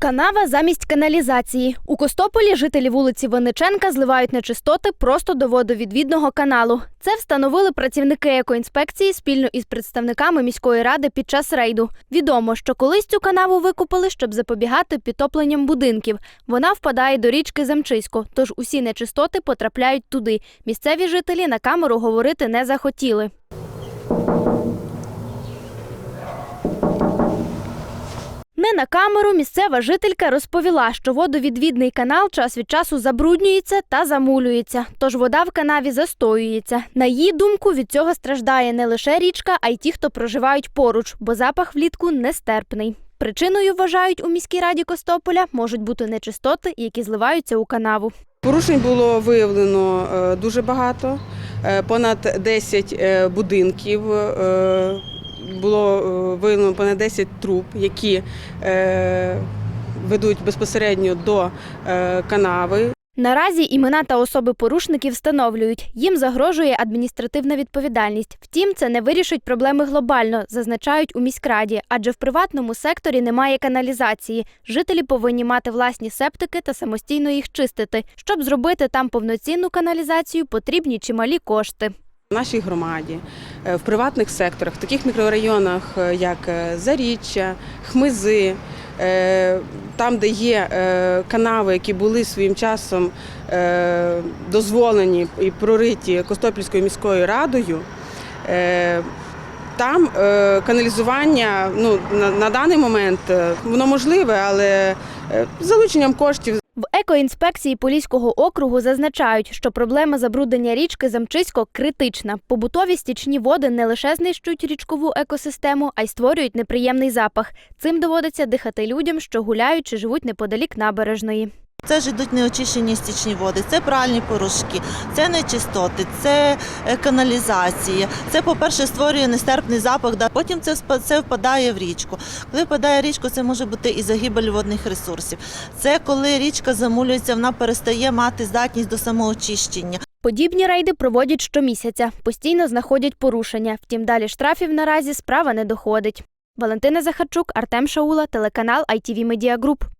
Канава замість каналізації. У Костополі жителі вулиці Винниченка зливають нечистоти просто до водовідвідного каналу. Це встановили працівники екоінспекції спільно із представниками міської ради під час рейду. Відомо, що колись цю канаву викупили, щоб запобігати підтопленням будинків. Вона впадає до річки Замчисько, тож усі нечистоти потрапляють туди. Місцеві жителі на камеру говорити не захотіли. Не на камеру місцева жителька розповіла, що водовідвідний канал час від часу забруднюється та замулюється, тож вода в канаві застоюється. На її думку, від цього страждає не лише річка, а й ті, хто проживають поруч, бо запах влітку нестерпний. Причиною вважають у міській раді Костополя можуть бути нечистоти, які зливаються у канаву. Порушень було виявлено е, дуже багато, Е, понад 10 е, будинків. Було е, виявлено понад 10 труб, які е, ведуть безпосередньо до е, канави. Наразі імена та особи порушників встановлюють. Їм загрожує адміністративна відповідальність. Втім, це не вирішить проблеми глобально, зазначають у міськраді, адже в приватному секторі немає каналізації. Жителі повинні мати власні септики та самостійно їх чистити. Щоб зробити там повноцінну каналізацію, потрібні чималі кошти. В нашій громаді, в приватних секторах, в таких мікрорайонах, е, як е, Заріччя, Хмизи, е, там, де є е, канави, які були своїм часом е, дозволені і прориті Костопільською міською радою. е, Там е, каналізування ну, на, на даний момент е, воно можливе, але е, залученням коштів екоінспекції Поліського округу зазначають, що проблема забруднення річки Замчисько критична. Побутові стічні води не лише знищують річкову екосистему, а й створюють неприємний запах. Цим доводиться дихати людям, що гуляють чи живуть неподалік набережної. Це ж йдуть неочищені стічні води, це пральні порошки, це нечистоти, це е, каналізація. Це, по-перше, створює нестерпний запах, да. потім це, це впадає в річку. Коли впадає в річку, це може бути і загибель водних ресурсів. Це коли річка замулюється, вона перестає мати здатність до самоочищення. Подібні рейди проводять щомісяця, постійно знаходять порушення. Втім, далі штрафів наразі справа не доходить. Валентина Захарчук, Артем Шаула, телеканал ITV Media Group.